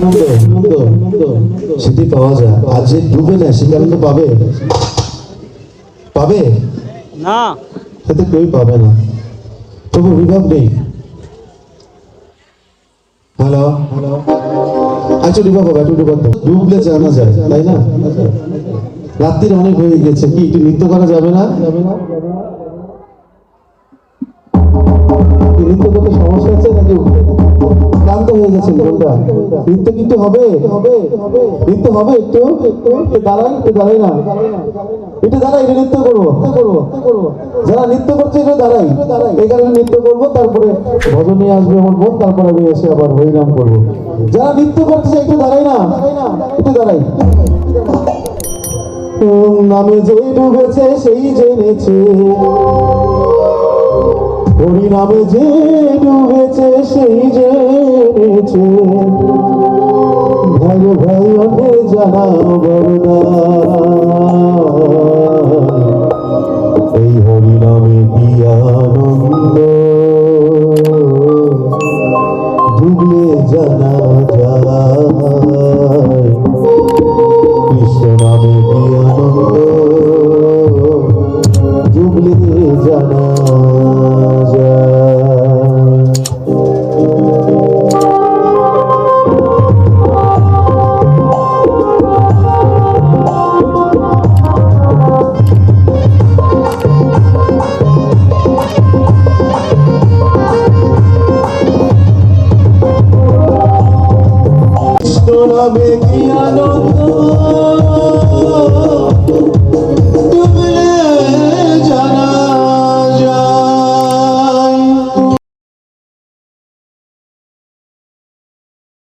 আনন্দ সেটি পাওয়া যায়। আর যে ডুবে যায় সে আনন্দ পাবে? পাবে? না। কেউই পাবে না। তবু বিভাগ নেই। হ্যালো? হ্যালো আচ্ছা বিভাগ হবে একটু। ডুবলে জানা যায় তাই না? রাত্রির অনেক হয়ে গেছে। কি একটু নৃত্য করা যাবে না? নৃত্য করতে সমস্যা আছে নাকি? হয়ে গেছেন কোনটা নৃত্য কিন্তু হবে। নৃত্য হবে একটু। দাঁড়াই একটু। দাঁড়াই না। একটু দাঁড়াই একটু নৃত্য করব। করব যারা নৃত্য করছে একটু দাঁড়াই। এই কারণে নৃত্য করব তারপরে ভজন আসবে আমার বোন তারপরে আমি এসে আবার হরিনাম করব। যারা নৃত্য করছে একটু দাঁড়াই না। একটু দাঁড়াই। নামে যে ডুবেছে সেই জেনেছে। হরি নামে যে ডুবেছে সেই জেনেছে ভাই ভাই জানা বর্ণা। এই হরি নামে কি আনন্দ? ডুবলে জানা যায় নামে কি আনন্দ